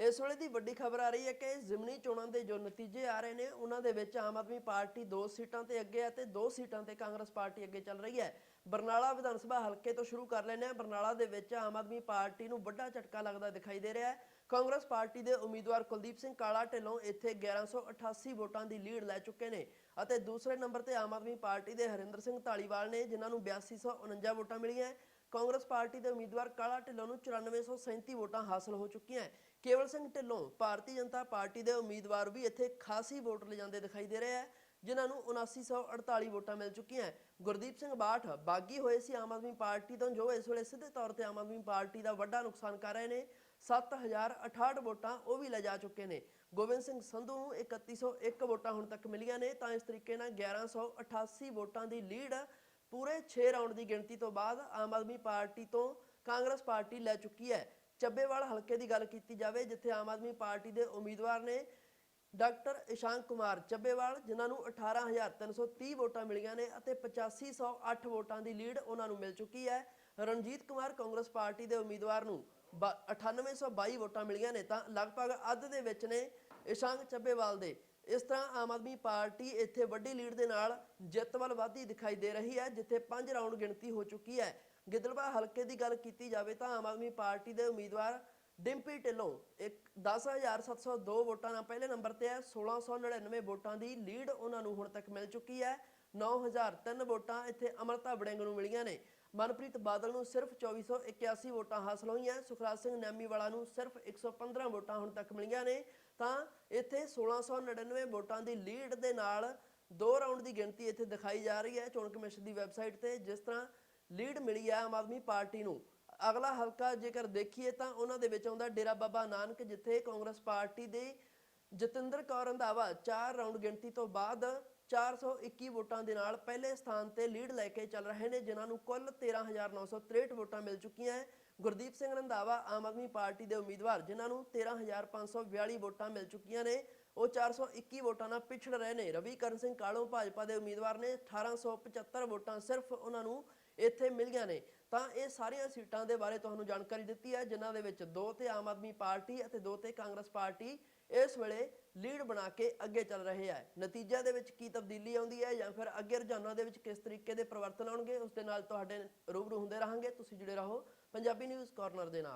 ਇਸ ਵੇਲੇ ਦੀ ਵੱਡੀ ਖਬਰ ਆ ਰਹੀ ਹੈ ਕਿ ਜ਼ਿਮਨੀ ਚੋਣਾਂ ਦੇ ਜੋ ਨਤੀਜੇ ਆ ਰਹੇ ਨੇ, ਉਹਨਾਂ ਦੇ ਵਿੱਚ ਆਮ ਆਦਮੀ ਪਾਰਟੀ ਦੋ ਸੀਟਾਂ ਤੇ ਅੱਗੇ ਹੈ ਤੇ ਦੋ ਸੀਟਾਂ ਤੇ ਕਾਂਗਰਸ ਪਾਰਟੀ ਅੱਗੇ ਚੱਲ ਰਹੀ ਹੈ। ਬਰਨਾਲਾ ਵਿਧਾਨ ਸਭਾ ਹਲਕੇ ਤੋਂ ਸ਼ੁਰੂ ਕਰ ਲੈਂਦੇ ਹਾਂ। ਬਰਨਾਲਾ ਦੇ ਵਿੱਚ ਆਮ ਆਦਮੀ ਪਾਰਟੀ ਨੂੰ ਵੱਡਾ ਝਟਕਾ ਲੱਗਦਾ ਦਿਖਾਈ ਦੇ ਰਿਹਾ ਹੈ। ਕਾਂਗਰਸ ਪਾਰਟੀ ਦੇ ਉਮੀਦਵਾਰ ਕੁਲਦੀਪ ਸਿੰਘ ਕਾਲਾ ਢਿੱਲੋਂ ਇੱਥੇ 1188 ਵੋਟਾਂ ਦੀ ਲੀਡ ਲੈ ਚੁੱਕੇ ਨੇ ਅਤੇ ਦੂਸਰੇ ਨੰਬਰ ਤੇ ਆਮ ਆਦਮੀ ਪਾਰਟੀ ਦੇ ਹਰਿੰਦਰ ਸਿੰਘ ਢਾਲੀਵਾਲ ਨੇ, ਜਿਨ੍ਹਾਂ ਨੂੰ 8249 ਵੋਟਾਂ ਮਿਲੀਆਂ ਕਾਂਗਰਸ ਪਾਰਟੀ ਦੇ ਉਮੀਦਵਾਰ ਕਾਲਾ ਢਿੱਲੋਂ ਨੂੰ 9437 ਵੋਟਾਂ ਹਾਸਲ ਹੋ ਚੁੱਕੀਆਂ ਹੈ। ਕੇਵਲ ਸਿੰਘ ਢਿੱਲੋਂ ਭਾਰਤੀ ਜਨਤਾ ਪਾਰਟੀ ਦੇ ਉਮੀਦਵਾਰ ਵੀ ਇੱਥੇ ਖਾਸੀ ਵੋਟ ਲਿਜਾਂਦੇ ਦਿਖਾਈ ਦੇ ਰਹੇ ਹੈ, ਜਿਨ੍ਹਾਂ ਨੂੰ 7948 ਵੋਟਾਂ ਮਿਲ ਚੁੱਕੀਆਂ ਹੈ। ਗੁਰਦੀਪ ਸਿੰਘ ਬਾਠ ਬਾਗੀ ਹੋਏ ਸੀ ਆਮ ਆਦਮੀ ਪਾਰਟੀ ਤੋਂ, ਜੋ ਇਸ ਵੇਲੇ ਸਿੱਧੇ ਤੌਰ ਤੇ ਆਮ ਆਦਮੀ ਪਾਰਟੀ ਦਾ ਵੱਡਾ ਨੁਕਸਾਨ ਕਰ ਰਹੇ ਨੇ। 7068 ਵੋਟਾਂ ਉਹ ਵੀ ਲੈ ਜਾ ਚੁੱਕੇ ਨੇ। ਗੋਬਿੰਦ ਸਿੰਘ ਸੰਧੂ ਨੂੰ 3101 ਵੋਟਾਂ ਹੁਣ ਤੱਕ ਮਿਲੀਆਂ ਨੇ, ਤਾਂ ਇਸ ਤਰੀਕੇ ਨਾਲ 1188 ਵੋਟਾਂ ਦੀ ਲੀਡ ਪੂਰੇ 6 ਰਾਉਂਡ ਦੀ ਗਿਣਤੀ ਤੋਂ ਬਾਅਦ ਆਮ ਆਦਮੀ ਪਾਰਟੀ ਤੋਂ ਕਾਂਗਰਸ ਪਾਰਟੀ ਲੈ ਚੁੱਕੀ ਹੈ। ਚੱਬੇਵਾਲ ਹਲਕੇ ਦੀ ਗੱਲ ਕੀਤੀ ਜਾਵੇ, ਜਿੱਥੇ ਆਮ ਆਦਮੀ ਪਾਰਟੀ ਦੇ ਉਮੀਦਵਾਰ ਨੇ ਡਾਕਟਰ ਇਸ਼ਾਂਕ ਕੁਮਾਰ ਚੱਬੇਵਾਲ, ਜਿਨ੍ਹਾਂ ਨੂੰ 18330 ਵੋਟਾਂ ਮਿਲੀਆਂ ਨੇ ਅਤੇ 8508 ਵੋਟਾਂ ਦੀ ਲੀਡ ਉਹਨਾਂ ਨੂੰ ਮਿਲ ਚੁੱਕੀ ਹੈ। ਰਣਜੀਤ ਕੁਮਾਰ ਕਾਂਗਰਸ ਪਾਰਟੀ ਦੇ ਉਮੀਦਵਾਰ ਨੂੰ ਬ- 9822 ਵੋਟਾਂ ਮਿਲੀਆਂ ਨੇ ਤਾਂ ਲਗਭਗ ਅੱਧ ਦੇ ਵਿੱਚ ਨੇ ਇਸ਼ਾਂਕ ਚੱਬੇਵਾਲ ਦੇ। ਇਸ ਤਰ੍ਹਾਂ ਆਮ ਆਦਮੀ ਪਾਰਟੀ ਇੱਥੇ ਵੱਡੀ ਲੀਡ ਦੇ ਨਾਲ ਜਿੱਤ ਵੱਲ ਵਧਦੀ ਦਿਖਾਈ ਦੇ ਰਹੀ ਹੈ, ਜਿੱਥੇ 5 ਰਾਉਂਡ ਗਿਣਤੀ ਹੋ ਚੁੱਕੀ ਹੈ। ਗਿੱਦੜਵਾ ਹਲਕੇ ਦੀ ਗੱਲ ਕੀਤੀ ਜਾਵੇ ਤਾਂ ਆਮ ਆਦਮੀ ਪਾਰਟੀ ਦੇ ਉਮੀਦਵਾਰ ਡਿੰਪੀ ਢਿੱਲੋਂ ਇੱਕ 10702 ਵੋਟਾਂ ਨਾਲ ਪਹਿਲੇ ਨੰਬਰ ਤੇ ਹੈ। 1699 ਵੋਟਾਂ ਦੀ ਲੀਡ ਉਹਨਾਂ ਨੂੰ ਹੁਣ ਤੱਕ ਮਿਲ ਚੁੱਕੀ ਹੈ। 9003 ਵੋਟਾਂ ਇੱਥੇ ਅਮਰਤਾ ਵੜਿੰਗ ਨੂੰ ਮਿਲੀਆਂ ਨੇ। ਮਨਪ੍ਰੀਤ ਬਾਦਲ ਨੂੰ ਸਿਰਫ 2481 ਵੋਟਾਂ ਹਾਸਲ ਹੋਈਆਂ। ਸੁਖਰਾਜ ਸਿੰਘ ਨੈਮੀ ਵਾਲਾ ਨੂੰ ਸਿਰਫ 115 ਵੋਟਾਂ ਹੁਣ ਤੱਕ ਮਿਲੀਆਂ ਨੇ। ਤਾਂ ਇੱਥੇ 1699 ਵੋਟਾਂ ਦੀ ਲੀਡ ਦੇ ਨਾਲ ਦੋ ਰਾਉਂਡ ਦੀ ਗਿਣਤੀ ਇੱਥੇ ਦਿਖਾਈ ਜਾ ਰਹੀ ਹੈ ਚੋਣ ਕਮਿਸ਼ਨ ਦੀ ਵੈਬਸਾਈਟ ਤੇ, ਜਿਸ ਤਰ੍ਹਾਂ ਲੀਡ ਮਿਲੀ ਹੈ ਆਮ ਆਦਮੀ ਪਾਰਟੀ ਨੂੰ। ਅਗਲਾ ਹਲਕਾ ਜੇਕਰ ਦੇਖੀਏ ਤਾਂ ਉਹਨਾਂ ਦੇ ਵਿੱਚ ਆਉਂਦਾ ਡੇਰਾ ਬਾਬਾ ਨਾਨਕ, ਜਿੱਥੇ ਕਾਂਗਰਸ ਪਾਰਟੀ ਦੇ ਜਤਿੰਦਰ ਕੌਰ ਰੰਧਾਵਾ 4 ਰਾਉਂਡ ਗਿਣਤੀ ਤੋਂ ਬਾਅਦ 421 ਵੋਟਾਂ ਦੇ ਨਾਲ ਪਹਿਲੇ ਸਥਾਨ ਤੇ ਲੀਡ ਲੈ ਕੇ ਚੱਲ ਰਹੇ ਨੇ, ਜਿਨ੍ਹਾਂ ਨੂੰ ਕੁੱਲ 13963 ਵੋਟਾਂ ਮਿਲ ਚੁੱਕੀਆਂ ਹੈ ਗੁਰਦੀਪ ਸਿੰਘ ਰੰਧਾਵਾ, ਆਮ ਆਦਮੀ ਪਾਰਟੀ ਦੇ ਉਮੀਦਵਾਰ, ਜਿਨ੍ਹਾਂ ਨੂੰ 13542 ਵੋਟਾਂ ਮਿਲ ਚੁੱਕੀਆਂ ਨੇ। ਉਹ 421 ਵੋਟਾਂ ਨਾਲ ਪਿਛੜ ਰਹੇ ਨੇ। ਰਵੀ ਕਰਨ ਸਿੰਘ ਕਾਲੋਂ ਭਾਜਪਾ ਦੇ ਉਮੀਦਵਾਰ ਨੇ 1875 ਵੋਟਾਂ ਸਿਰਫ ਉਹਨਾਂ ਨੂੰ ਇੱਥੇ ਮਿਲੀਆਂ ਨੇ। ਤਾਂ ਇਹ ਸਾਰੀਆਂ ਸੀਟਾਂ ਦੇ ਬਾਰੇ ਤੁਹਾਨੂੰ ਜਾਣਕਾਰੀ ਦਿੱਤੀ ਹੈ, ਜਿਨ੍ਹਾਂ ਦੇ ਵਿੱਚ ਦੋ ਤੇ ਆਮ ਆਦਮੀ ਪਾਰਟੀ ਅਤੇ ਦੋ ਤੇ ਕਾਂਗਰਸ ਪਾਰਟੀ ਇਸ ਵੇਲੇ ਲੀਡ ਬਣਾ ਕੇ ਅੱਗੇ ਚੱਲ ਰਹੇ ਹੈ। ਨਤੀਜਿਆਂ ਦੇ ਵਿੱਚ ਕੀ ਤਬਦੀਲੀ ਆਉਂਦੀ ਹੈ ਜਾਂ ਫਿਰ ਅੱਗੇ ਰੁਝਾਨਾਂ ਦੇ ਵਿੱਚ ਕਿਸ ਤਰੀਕੇ ਦੇ ਪਰਿਵਰਤਨ ਆਉਣਗੇ, ਉਸ ਦੇ ਨਾਲ ਤੁਹਾਡੇ ਰੂਬਰੂ ਹੁੰਦੇ ਰਹਾਂਗੇ। ਤੁਸੀਂ ਜੁੜੇ ਰਹੋ ਪੰਜਾਬੀ ਨਿਊਜ਼ ਕਾਰਨਰ ਦੇ ਨਾਲ।